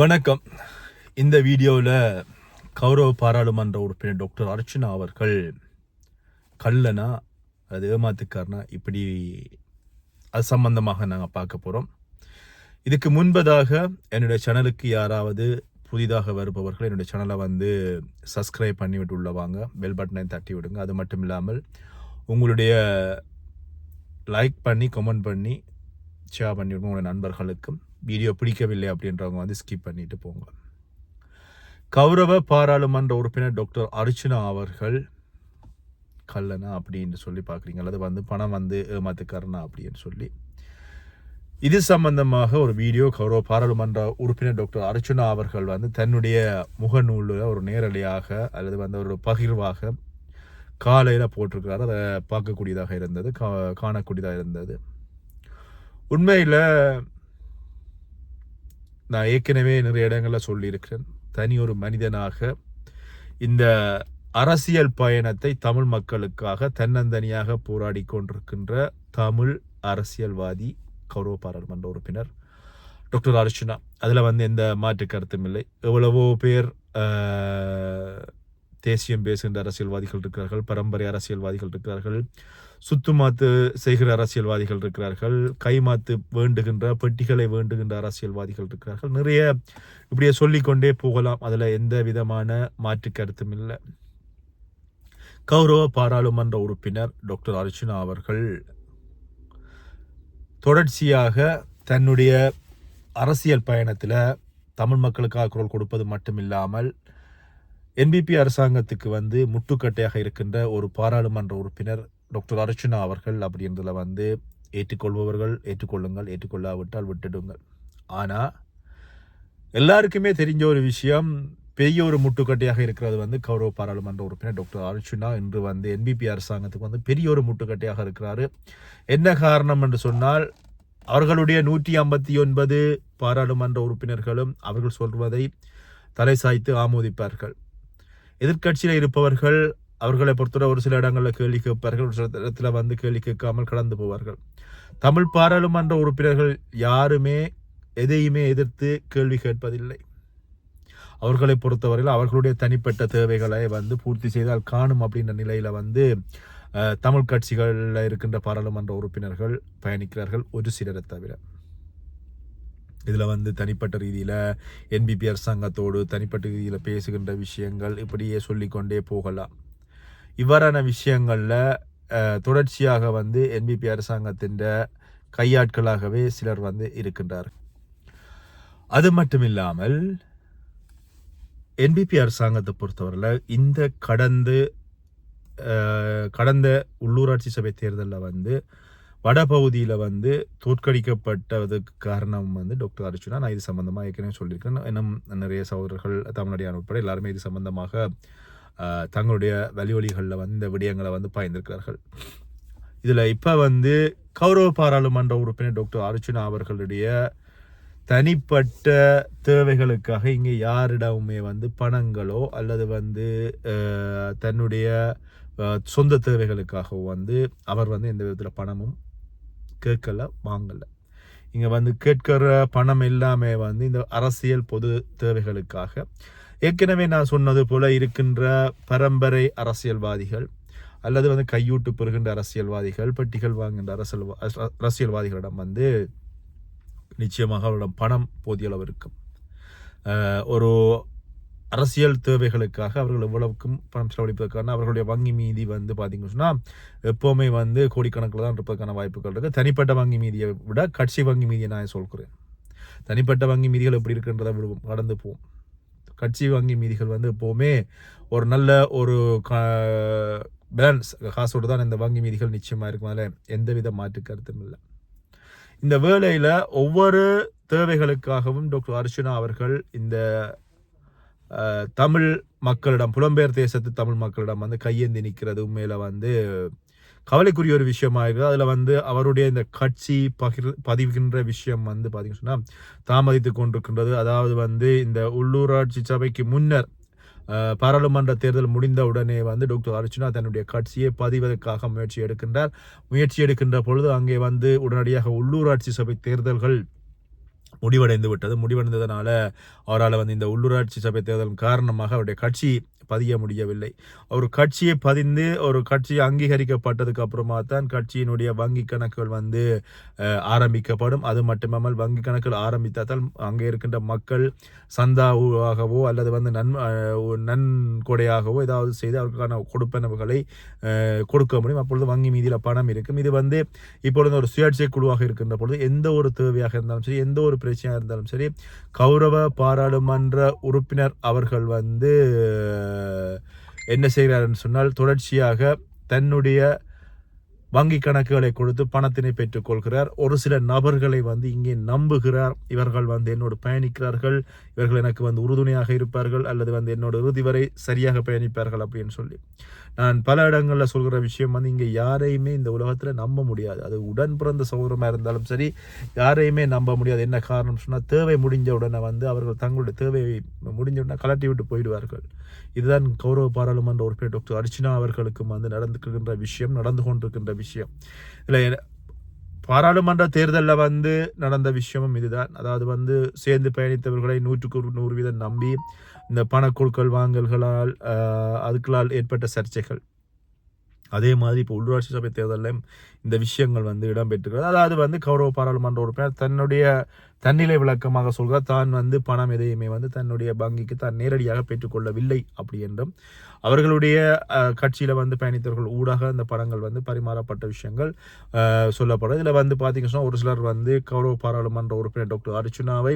வணக்கம். இந்த வீடியோவில் கௌரவ பாராளுமன்ற உறுப்பினர் டாக்டர் அர்ச்சனா அவர்கள் கல்லனா அது ஏமாத்துக்காரனா இப்படி அது சம்பந்தமாக நாங்கள் பார்க்க போகிறோம் இதுக்கு முன்பதாக என்னுடைய சேனலுக்கு யாராவது புதிதாக வருபவர்கள் என்னுடைய சேனலை வந்து சப்ஸ்கிரைப் பண்ணி விட்டு உள்ள வாங்க பெல் பட்டனை தட்டி விடுங்க. அது மட்டும் இல்லாமல் உங்களுடைய லைக் பண்ணி கமெண்ட் பண்ணி ஷேர் பண்ணி விடுங்க. உங்களுடைய நண்பர்களுக்கும் வீடியோ பிடிக்கவில்லை அப்படின்றவங்க வந்து ஸ்கிப் பண்ணிட்டு போங்க. கௌரவ பாராளுமன்ற உறுப்பினர் டாக்டர் அர்ச்சனா அவர்கள் கல்லனா அப்படின்னு சொல்லி பார்க்குறீங்க. அல்லது வந்து பணம் வந்து ஏமாத்துக்காரனா அப்படின்னு சொல்லி. இது சம்பந்தமாக ஒரு வீடியோ கௌரவ பாராளுமன்ற உறுப்பினர் டாக்டர் அர்ச்சனா அவர்கள் வந்து தன்னுடைய முகநூலில் ஒரு நேரலையாக அல்லது வந்து ஒரு பகிர்வாக காலையில் போட்டிருக்கிறார். அதை பார்க்கக்கூடியதாக இருந்தது கா காணக்கூடியதாக இருந்தது. உண்மையில் நான் ஏற்கனவே நிறைய இடங்களில் சொல்லியிருக்கிறேன். தனி ஒரு மனிதனாக இந்த அரசியல் பயணத்தை தமிழ் மக்களுக்காக தன்னந்தனியாக போராடி கொண்டிருக்கின்ற தமிழ் அரசியல்வாதி கௌரவ பாராளுமன்ற உறுப்பினர் டாக்டர் அர்ச்சனா. அதில் வந்து எந்த மாற்று கருத்தும் இல்லை. எவ்வளவோ பேர் தேசியம் பேசுகின்ற அரசியல்வாதிகள் இருக்கிறார்கள் பரம்பரை அரசியல்வாதிகள் இருக்கிறார்கள். சுத்துமாத்து செய்கிற அரசியல்வாதிகள் இருக்கிறார்கள். கைமாத்து வேண்டுகின்ற பெட்டிகளை வேண்டுகின்ற அரசியல்வாதிகள் இருக்கிறார்கள். நிறைய இப்படியே சொல்லிக்கொண்டே போகலாம். அதில் எந்த விதமான மாற்று கருத்தும் இல்லை. கௌரவ பாராளுமன்ற உறுப்பினர் டாக்டர் அர்ச்சுனா அவர்கள் தொடர்ச்சியாக தன்னுடைய அரசியல் பயணத்தில் தமிழ் மக்களுக்காக குரல் கொடுப்பது மட்டுமில்லாமல் என்பிபி அரசாங்கத்துக்கு வந்து முட்டுக்கட்டையாக இருக்கின்ற ஒரு பாராளுமன்ற உறுப்பினர் டாக்டர் அர்ச்சனா அவர்கள் அப்படின்றதில் வந்து ஏற்றுக்கொள்பவர்கள் ஏற்றுக்கொள்ளுங்கள் ஏற்றுக்கொள்ளாவிட்டால் விட்டுடுங்கள். ஆனால் எல்லாருக்குமே தெரிஞ்ச ஒரு விஷயம் பெரிய ஒரு முட்டுக்கட்டையாக இருக்கிறது வந்து கௌரவ பாராளுமன்ற உறுப்பினர் டாக்டர் அர்ச்சுனா. இன்று வந்து என்பிபி அரசாங்கத்துக்கு வந்து பெரிய ஒரு முட்டுக்கட்டையாக இருக்கிறாரு. என்ன காரணம் என்று சொன்னால் அவர்களுடைய நூற்றி ஐம்பத்தி ஒன்பது பாராளுமன்ற உறுப்பினர்களும் அவர்கள் சொல்வதை தலை சாய்த்து ஆமோதிப்பார்கள். எதிர்க்கட்சியில் இருப்பவர்கள் அவர்களை பொறுத்தவரை ஒரு சில இடங்களில் கேள்வி கேட்பார்கள் ஒரு சில இடத்துல வந்து கேள்வி கேட்காமல் கடந்து போவார்கள். தமிழ் பாராளுமன்ற உறுப்பினர்கள் யாருமே எதையுமே எதிர்த்து கேள்வி கேட்பதில்லை. அவர்களை பொறுத்தவரையில் அவர்களுடைய தனிப்பட்ட தேவைகளை வந்து பூர்த்தி செய்தால் காணும் அப்படின்ற நிலையில் வந்து தமிழ் கட்சிகளில் இருக்கின்ற பாராளுமன்ற உறுப்பினர்கள் பயணிக்கிறார்கள் ஒரு சிலரை தவிர. இதில் வந்து தனிப்பட்ட ரீதியில் என்பிபி அரசாங்கத்தோடு தனிப்பட்ட ரீதியில் பேசுகின்ற விஷயங்கள் இப்படியே சொல்லிக்கொண்டே போகலாம். இவ்வாறான விஷயங்களில் தொடர்ச்சியாக வந்து என்பிபி அரசாங்கத்தின் கையாட்களாகவே சிலர் வந்து இருக்கின்றார் அது மட்டும் இல்லாமல் என்பிபி அரசாங்கத்தை பொறுத்தவரையில் இந்த கடந்து கடந்த உள்ளூராட்சி சபை தேர்தலில் வந்து வடபகுதியில் வந்து தோற்கடிக்கப்பட்டதுக்கு காரணம் வந்து டாக்டர் அர்ஜுனா. நான் இது சம்மந்தமாக ஏற்கனவே சொல்லியிருக்கேன் இன்னும் நிறைய சகோதரர்கள் தமிழ்நாடு உட்பட எல்லாருமே இது சம்மந்தமாக தங்களுடைய வழிவழிகளில் வந்து இந்த விடயங்களை வந்து பயந்திருக்கிறார்கள். இதில் இப்போ வந்து கௌரவ பாராளுமன்ற உறுப்பினர் டாக்டர் அர்ச்சுனா அவர்களுடைய தனிப்பட்ட தேவைகளுக்காக இங்கே யாரிடமுமே வந்து பணங்களோ அல்லது வந்து தன்னுடைய சொந்த தேவைகளுக்காகவோ வந்து அவர் வந்து எந்த விதத்தில் பணமும் கேட்கல வாங்கலை. இங்கே வந்து கேட்கிற பணம் எல்லாமே வந்து இந்த அரசியல் பொது தேவைகளுக்காக ஏற்கனவே நான் சொன்னது போல இருக்கின்ற பரம்பரை அரசியல்வாதிகள் அல்லது வந்து கையூட்டு பெறுகின்ற அரசியல்வாதிகள் பெட்டிகள் வாங்குகின்ற அரசியல் அரசியல்வாதிகளிடம் வந்து நிச்சயமாக அவரிடம் பணம் போதிய அளவு இருக்கும். ஒரு அரசியல் தேவைகளுக்காக அவர்கள் எவ்வளவுக்கும் பணம் செலவழிப்பதற்கான அவர்களுடைய வங்கி மீதி வந்து பார்த்தீங்கன்னு சொன்னால் எப்போவுமே வந்து கோடிக்கணக்கில் தான் இருப்பதற்கான வாய்ப்புகள் இருக்குது தனிப்பட்ட வங்கி மீதியை விட கட்சி வங்கி மீதியை நான் சொல்கிறேன். தனிப்பட்ட வங்கி மீதிகள் எப்படி இருக்குன்றதை விடுவோம் கடந்து போவோம். கட்சி வங்கி மீதிகள் வந்து எப்போவுமே ஒரு நல்ல ஒரு பேலன்ஸ் காசோடு தான் இந்த வங்கி மீதிகள் நிச்சயமாக இருக்கும். அதில் எந்தவித மாற்று கருத்தும் இல்லை. இந்த வேலையில் ஒவ்வொரு தேவைகளுக்காகவும் டாக்டர் அர்ச்சனா அவர்கள் இந்த தமிழ் மக்களிடம் புலம்பெயர் தேசத்து தமிழ் மக்களிடம் வந்து கையேந்தி நிற்கிறது உண்மையில் வந்து கவலைக்குரிய ஒரு விஷயமா இருக்குது. அதில் வந்து அவருடைய இந்த கட்சி பகிர் பதிவுகின்ற விஷயம் வந்து பார்த்தீங்கன்னு சொன்னால் தாமதித்து கொண்டிருக்கின்றது. அதாவது வந்து இந்த உள்ளூராட்சி சபைக்கு முன்னர் பாராளுமன்ற தேர்தல் முடிந்த உடனே வந்து டாக்டர் அர்ச்சுனா தன்னுடைய கட்சியை பதிவதற்காக முயற்சி எடுக்கின்றார். முயற்சி எடுக்கின்ற பொழுது அங்கே வந்து உடனடியாக உள்ளூராட்சி சபை தேர்தல்கள் முடிவடைந்து விட்டது. முடிவடைந்ததுனால அவரால் வந்து இந்த உள்ளூராட்சி சபை தேர்தலின் காரணமாக அவருடைய கட்சி பதிய முடியவில்லை. ஒரு கட்சியை பதிந்து ஒரு கட்சி அங்கீகரிக்கப்பட்டதுக்கு அப்புறமா தான் கட்சியினுடைய வங்கி கணக்குகள் வந்து ஆரம்பிக்கப்படும். அது மட்டுமல்லாமல் வங்கி கணக்குகள் ஆரம்பித்தால் அங்கே இருக்கின்ற மக்கள் சந்தாவாகவோ அல்லது வந்து நன் நன்கொடையாகவோ ஏதாவது செய்து அவருக்கான கொடுப்பனவுகளை கொடுக்க முடியும். அப்பொழுது வங்கி மீதியில் பணம் இருக்கும். இது வந்து இப்பொழுது ஒரு சுயேட்சை குழுவாக இருக்கின்ற பொழுது எந்த ஒரு தேவையாக இருந்தாலும் சரி எந்த ஒரு பிரச்சனையாக இருந்தாலும் சரி கௌரவ பாராளுமன்ற உறுப்பினர் அவர்கள் வந்து என்ன செய்கிறாருன்னு சொன்னால் தொடர்ச்சியாக தன்னுடைய வங்கி கணக்குகளை கொடுத்து பணத்தினை பெற்றுக்கொள்கிறார். ஒரு சில நபர்களை வந்து இங்கே நம்புகிறார். இவர்கள் வந்து என்னோடு பயணிக்கிறார்கள். இவர்கள் எனக்கு வந்து உறுதுணையாக இருப்பார்கள். அல்லது வந்து என்னோட இறுதி வரை சரியாக பயணிப்பார்கள் அப்படின்னு சொல்லி. நான் பல இடங்களில் சொல்கிற விஷயம் வந்து இங்கே யாரையுமே இந்த உலகத்தில் நம்ப முடியாது. அது உடன் பிறந்த சௌகரமாக இருந்தாலும் சரி யாரையுமே நம்ப முடியாது. என்ன காரணம் சொன்னால் தேவை முடிஞ்ச உடனே வந்து அவர்கள் தங்களுடைய தேவையை முடிஞ்ச உடனே கலட்டி விட்டு போயிடுவார்கள். இதுதான் கௌரவ பாராளுமன்ற உறுப்பினர் டாக்டர் அர்ச்சனா அவர்களுக்கும் வந்து நடந்துக்கின்ற விஷயம் நடந்து கொண்டிருக்கின்ற விஷயம். விஷயம். இதில் பாராளுமன்ற தேர்தலில் வந்து நடந்த விஷயமும் இதுதான். அதாவது வந்து சேர்ந்து பயணித்தவர்களை நூற்றுக்கு நூறு வீதம் நம்பி இந்த பணக்குழுக்கள் வாங்கல்களால் அதுக்களால் ஏற்பட்ட சர்ச்சைகள். அதே மாதிரி இப்போ உள்ளூராட்சி சபை தேர்தலிலும் இந்த விஷயங்கள் வந்து இடம்பெற்றுகிறது அதாவது வந்து கௌரவ பாராளுமன்ற உறுப்பினர் தன்னுடைய தன்னிலை விளக்கமாக சொல்கிறார். தான் வந்து பணம் எதையுமே வந்து தன்னுடைய வங்கிக்கு தான் நேரடியாக பெற்றுக்கொள்ளவில்லை அப்படி என்றும். அவர்களுடைய கட்சியில் வந்து பயணித்தவர்கள் ஊடாக அந்த பணங்கள் வந்து பரிமாறப்பட்ட விஷயங்கள் சொல்லப்படும் இதில் வந்து பார்த்தீங்கன்னா ஒரு சிலர் வந்து கௌரவ பாராளுமன்ற உறுப்பினர் டாக்டர் அர்ச்சுனாவை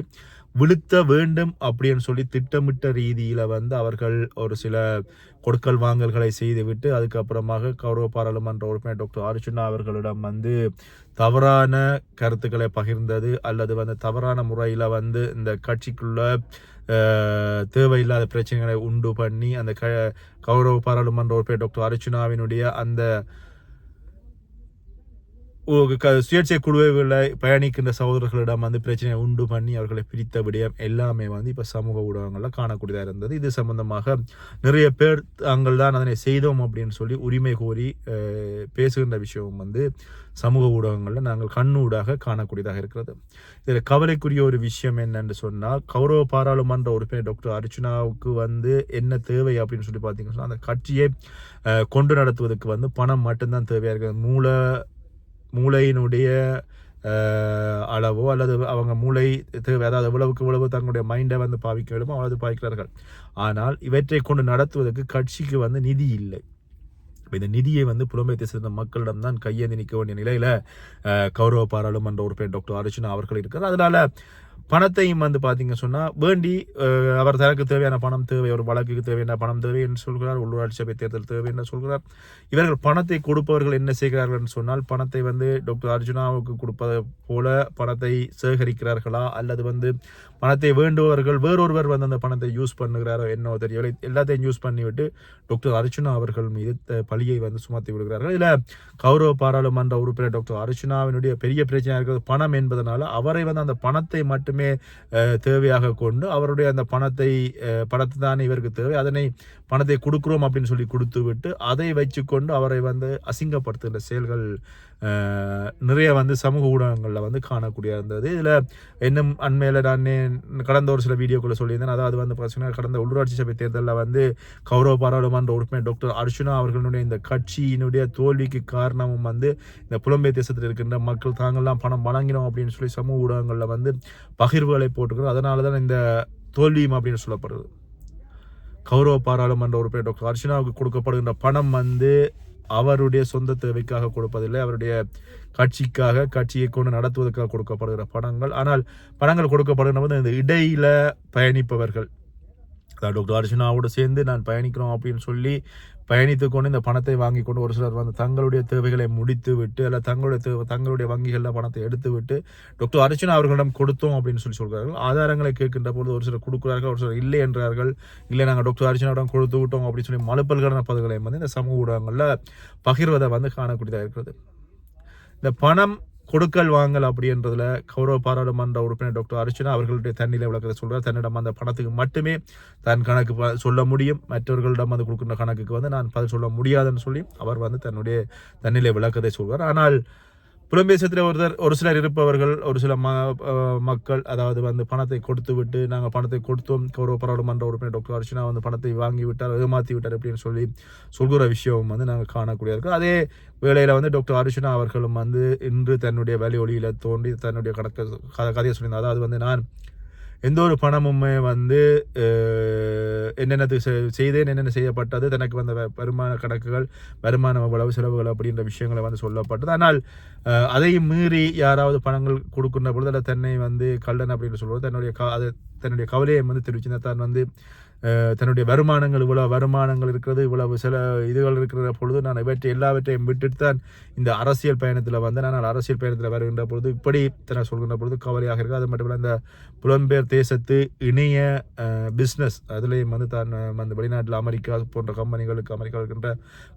விழுத்த வேண்டும் அப்படின்னு சொல்லி திட்டமிட்ட ரீதியில் வந்து அவர்கள் ஒரு சில கொடுக்கல் வாங்கல்களை செய்துவிட்டு அதுக்கப்புறமாக கௌரவ பாராளுமன்ற உறுப்பினர் டாக்டர் அர்ஜுனா அவர்களிடம் வந்து தவறான கருத்துக்களை பகிர்ந்தது அல்லது வந்து தவறான முறையில் வந்து இந்த கட்சிக்குள்ள தேவையில்லாத பிரச்சனைகளை உண்டு பண்ணி அந்த க கௌரவ பாராளுமன்ற உறுப்பினர் டாக்டர் அர்ஜுனாவினுடைய அந்த சுயேட்சை குழுவில் பயணிக்கின்ற சகோதரர்களிடம் வந்து பிரச்சனையை உண்டு பண்ணி அவர்களை பிரித்த விடயம் எல்லாமே வந்து இப்போ சமூக ஊடகங்களில் காணக்கூடியதாக இருந்தது. இது சம்பந்தமாக நிறைய பேர் தாங்கள் தான் அதனை செய்தோம் அப்படின்னு சொல்லி உரிமை கோரி பேசுகின்ற விஷயம் வந்து சமூக ஊடகங்களில் நாங்கள் கண்ணூடாக காணக்கூடியதாக இருக்கிறது. இதில் கவலைக்குரிய ஒரு விஷயம் என்னன்னு சொன்னால் கௌரவ பாராளுமன்ற உறுப்பினர் டாக்டர் அர்ச்சனாவுக்கு வந்து என்ன தேவை அப்படின்னு சொல்லி பார்த்தீங்கன்னா அந்த கட்சியை கொண்டு நடத்துவதற்கு வந்து பணம் மட்டும்தான் தேவையாக இருக்குது மூல மூளையினுடைய அளவோ அல்லது அவங்க மூளை தேவை அதாவது எவ்வளவுக்கு எவ்வளவு தங்களுடைய மைண்டை வந்து பாவிக்க வேண்டுமோ அவ்வளவு பாவிக்கிறார்கள். ஆனால் இவற்றை கொண்டு நடத்துவதற்கு கட்சிக்கு வந்து நிதி இல்லை. இந்த நிதியை வந்து புலம்பெயர்த்து சேர்ந்த மக்களிடம் தான் கையேந்தி நிற்க வேண்டிய நிலையில் கௌரவ பாராளுமன்ற உறுப்பினர் டாக்டர் அர்ஜுனா அவர்கள் இருக்கிறார். அதனால் பணத்தையும் வந்து பார்த்தீங்க சொன்னால் வேண்டி அவர் தனக்கு தேவையான பணம் தேவை ஒரு வழக்குக்கு தேவையான பணம் தேவை என்று சொல்கிறார் உள்ளூராட்சி சபை தேர்தல் தேவை என்று சொல்கிறார். இவர்கள் பணத்தை கொடுப்பவர்கள் என்ன செய்கிறார்கள் என்று சொன்னால் பணத்தை வந்து டாக்டர் அர்ஜுனாவுக்கு கொடுப்பது போல பணத்தை சேகரிக்கிறார்களா அல்லது வந்து பணத்தை வேண்டுபவர்கள் வேறொருவர் வந்து அந்த பணத்தை யூஸ் பண்ணுகிறாரோ என்னோ தெரியவில்லை. எல்லாத்தையும் யூஸ் பண்ணிவிட்டு டாக்டர் அர்ஜுனா அவர்கள் மீது பழியை வந்து சுமத்தி விடுகிறார்கள். இதில் கௌரவ பாராளுமன்ற உறுப்பினர் டாக்டர் அர்ஜுனாவினுடைய பெரிய பிரச்சனையாக இருக்கிறது பணம் என்பதனால அவரை வந்து அந்த பணத்தை மட்டுமே அஹ், தேவையாக கொண்டு அவருடைய அந்த பணத்தை பணத்தை தான் இவருக்கு தேவை. அதனை பணத்தை கொடுக்குறோம் அப்படின்னு சொல்லி கொடுத்து விட்டு அதை வச்சுக்கொண்டு அவரை வந்து அசிங்கப்படுத்துகின்ற செயல்கள் நிறைய வந்து சமூக ஊடகங்களில் வந்து காணக்கூடிய இருந்தது. இதில் இன்னும் அண்மையில் நான் கடந்த ஒரு சில வீடியோக்குள்ளே சொல்லியிருந்தேன். அதாவது வந்து பார்த்தீங்கன்னா கடந்த உள்ளூராட்சி சபை தேர்தலில் வந்து கௌரவ பாராளுமன்ற உறுப்பினர் டாக்டர் அர்ச்சுனா அவர்களுடைய இந்த கட்சியினுடைய தோல்விக்கு காரணமும் வந்து இந்த புலம்பெயர் தேசத்தில் இருக்கின்ற மக்கள் தாங்கள்லாம் பணம் வழங்கினோம் அப்படின்னு சொல்லி சமூக ஊடகங்களில் வந்து பகிர்வுகளை போட்டுக்கிறோம். அதனால தான் இந்த தோல்வியும் அப்படின்னு சொல்லப்படுது கௌரவ பாராளுமன்ற உறுப்பினர் டாக்டர் அர்ச்சனாவுக்கு கொடுக்கப்படுகின்ற பணம் வந்து அவருடைய சொந்த தேவைக்காக கொடுப்பதில்லை. அவருடைய கட்சிக்காக கட்சியை கொண்டு நடத்துவதற்காக கொடுக்கப்படுகிற பணங்கள். ஆனால் பணங்கள் கொடுக்கப்படுகிற போது இந்த இடையில பயணிப்பவர்கள். டாக்டர் அர்ச்சனாவோடு சேர்ந்து நான் பயணிக்கிறோம் அப்படின்னு சொல்லி பயணித்து கொண்டு இந்த பணத்தை வாங்கி கொண்டு ஒரு சிலர் வந்து தங்களுடைய தேவைகளை முடித்து விட்டு அல்ல தங்களுடைய தேவை தங்களுடைய வங்கிகளில் பணத்தை எடுத்து விட்டு டாக்டர் அர்ச்சனா அவர்களிடம் கொடுத்தோம் அப்படின்னு சொல்லி சொல்கிறார்கள். ஆதாரங்களை கேட்கின்ற பொழுது ஒரு சிலர் கொடுக்குறார்கள் ஒரு சிலர் இல்லை என்றார்கள். இல்லை நாங்கள் டாக்டர் அர்ச்சனாவிடம் கொடுத்து விட்டோம் அப்படின்னு சொல்லி மலுப்பல்களான பதிவுகளை வந்து இந்த சமூக ஊடகங்களில் பகிர்வதை வந்து காணக்கூடியதாக இருக்கிறது. இந்த பணம் கொடுக்கல் வாங்கல் அப்படின்றதுல கௌரவ பாராளுமன்ற உறுப்பினர் டாக்டர் அர்ச்சனா அவர்களுடைய தண்ணியில் விளக்கத்தை சொல்கிறார் தன்னிடம் அந்த பணத்துக்கு மட்டுமே தன் கணக்கு சொல்ல முடியும். மற்றவர்களிடம் வந்து கொடுக்கின்ற கணக்குக்கு வந்து நான் பதில் சொல்ல முடியாதுன்னு சொல்லி அவர் வந்து தன்னுடைய தன்னிலை விளக்கத்தை சொல்வார் ஆனால் புலம்பேசத்தில் ஒருத்தர் ஒரு சிலர் இருப்பவர்கள் ஒரு சில ம மக்கள் அதாவது வந்து பணத்தை கொடுத்து விட்டு நாங்கள் பணத்தை கொடுத்தோம் கௌரவ பாராளுமன்ற உறுப்பினர் டாக்டர் அர்ச்சனா வந்து பணத்தை வாங்கி விட்டார் ஏமாற்றி விட்டார் அப்படின்னு சொல்லி சொல்கிற விஷயம் வந்து நாங்கள் காணக்கூடிய இருக்கோம் அதே வேளையில் வந்து டாக்டர் அர்ச்சனா அவர்களும் வந்து இன்று தன்னுடைய வேலை ஒளியில் தோன்றி தன்னுடைய கணக்கு க- கதையை சொல்லியிருந்தார். அதாவது வந்து நான் எந்த ஒரு பணமுமே வந்து என்னென்னது செய்தேன் என்னென்ன செய்யப்பட்டது தனக்கு வந்த வருமான கணக்குகள் வருமானம் எவ்வளவு செலவுகள் அப்படின்ற விஷயங்களை வந்து சொல்லப்பட்டது. ஆனால் அதையும் மீறி யாராவது பணங்கள் கொடுக்குற பொழுது அதை தன்னை வந்து கல்லன் அப்படின்னு சொல்வது தன்னுடைய க அது தன்னுடைய கவலையை வந்து தெரிவிச்சிருந்தார் தான் வந்து தன்னுடைய வருமானங்கள் இவ்வளவு வருமானங்கள் இருக்கிறது இவ்வளவு சில இதுகள் இருக்கிற பொழுது நான் இவற்றை எல்லாவற்றையும் விட்டுட்டு தான் இந்த அரசியல் பயணத்தில் வந்து நான் அரசியல் பயணத்தில் வருகின்ற பொழுது இப்படி தன சொல்கின்ற பொழுது கவலையாக இருக்குது அது மட்டும் இல்லை இந்த புலம்பெயர் தேசத்து இணைய பிஸ்னஸ் அதுலேயும் வந்து தான் அந்த வந்து வெளிநாட்டில் அமெரிக்கா போன்ற கம்பெனிகளுக்கு அமெரிக்கா இருக்கின்ற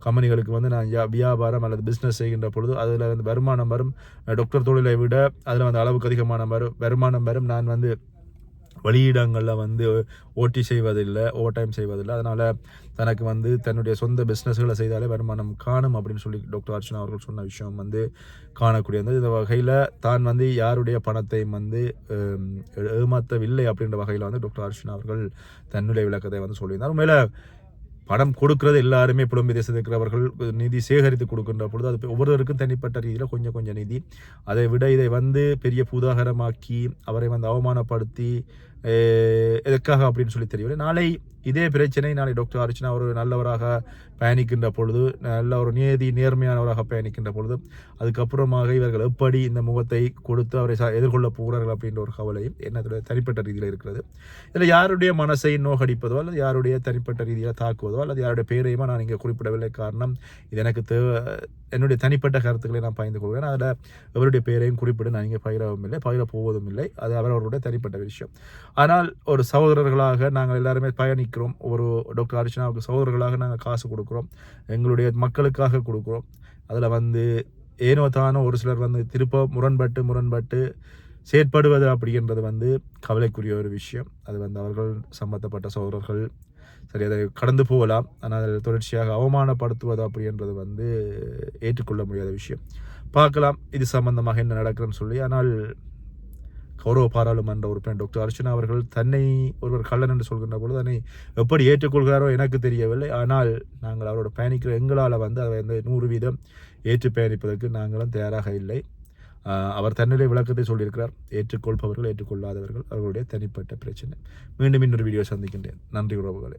கம்பெனிகளுக்கு வந்து நான் யா- வியாபாரம் அல்லது பிஸ்னஸ் செய்கின்ற பொழுது அதில் வந்து வருமானம் வரும். டாக்டர் தொழிலை விட அதில் வந்து அளவுக்கு அதிகமான வரும் வருமானம் வரும். நான் வந்து வெளியிடங்களில் வந்து ஓட்டி செய்வதில்லை ஓவர் டைம் செய்வதில்லை. அதனால் தனக்கு வந்து தன்னுடைய சொந்த பிஸ்னஸ்களை செய்தாலே வருமானம் காணும் அப்படின்னு சொல்லி டாக்டர் அர்ச்சனா அவர்கள் சொன்ன விஷயம் வந்து காணக்கூடியது இந்த வகையில் தான் வந்து யாருடைய பணத்தையும் வந்து ஏமாற்றவில்லை அப்படின்ற வகையில் வந்து டாக்டர் அர்ச்சனா அவர்கள் தன்னுடைய விளக்கத்தை வந்து சொல்லியிருந்தார். உண்மையில் பணம் கொடுக்கறது எல்லாருமே புலம்பெயர் தேசத்தில் இருக்கிறவர்கள் நிதி சேகரித்து கொடுக்கின்ற பொழுது அது ஒவ்வொருவருக்கும் தனிப்பட்ட ரீதியில் கொஞ்சம் கொஞ்சம் நிதி. அதை விட இதை வந்து பெரிய பூதாகரமாக்கி அவரை வந்து அவமானப்படுத்தி எதற்காக அப்படின்னு சொல்லி தெரியவில்லை. நாளை இதே பிரச்சனை நாளை டாக்டர் அர்ச்சனா ஒரு நல்லவராக பயணிக்கின்ற பொழுது நல்ல ஒரு நேதி நேர்மையானவராக பயணிக்கின்ற பொழுது அதுக்கப்புறமாக இவர்கள் எப்படி இந்த முகத்தை கொடுத்து அவரை எதிர்கொள்ள போகிறார்கள் அப்படின்ற ஒரு கவலையும் என்னுடைய தனிப்பட்ட ரீதியில் இருக்கிறது. இதில் யாருடைய மனசை நோகடிப்பதோ அல்லது யாருடைய தனிப்பட்ட ரீதியில் தாக்குவதோ அல்லது யாருடைய பேரையுமா நான் இங்கே குறிப்பிடவில்லை. காரணம் இது எனக்கு தேவை என்னுடைய தனிப்பட்ட கருத்துக்களை நான் பகிர்ந்து கொள்கிறேன். அதில் அவருடைய பேரையும் குறிப்பிட நான் இங்கே பகிரவும் இல்லை பகிர போவதும் இல்லை அது அவரவருடைய தனிப்பட்ட விஷயம். ஆனால் ஒரு சகோதரர்களாக நாங்கள் எல்லாருமே பயணிக்கிறோம். ஒரு டாக்டர் அர்ச்சனாவுக்கு சகோதரர்களாக நாங்கள் காசு கொடுக்குறோம். எங்களுடைய மக்களுக்காக கொடுக்குறோம். அதில் வந்து ஏனோ தானோ ஒரு சிலர் வந்து திருப்ப முரண்பட்டு முரண்பட்டு செயற்படுவது அப்படின்றது வந்து கவலைக்குரிய ஒரு விஷயம். அது வந்து அவர்கள் சம்பந்தப்பட்ட சகோதரர்கள் சரி அதை கடந்து போகலாம். ஆனால் அதில் தொடர்ச்சியாக அவமானப்படுத்துவது அப்படின்றது வந்து ஏற்றுக்கொள்ள முடியாத விஷயம். பார்க்கலாம் இது சம்பந்தமாக என்ன நடக்குதுன்னு சொல்லி. ஆனால் கௌரவ பாராளுமன்ற உறுப்பினர் டாக்டர் அர்ச்சனா அவர்கள் தன்னை ஒருவர் கள்ளன் என்று சொல்கின்ற பொழுது அதனை எப்படி ஏற்றுக்கொள்கிறாரோ எனக்கு தெரியவில்லை. ஆனால் நாங்கள் அவரோட பயணிக்கிற எங்களால் வந்து அதை வந்து நூறு வீதம் ஏற்று பயணிப்பதற்கு நாங்களும் தயாராக இல்லை. அவர் தன்னுடைய விளக்கத்தை சொல்லியிருக்கிறார். ஏற்றுக்கொள்பவர்கள் ஏற்றுக்கொள்ளாதவர்கள் அவர்களுடைய தனிப்பட்ட பிரச்சனை. மீண்டும் இன்னொரு வீடியோ சந்திக்கின்றேன். நன்றி உறவுகளே.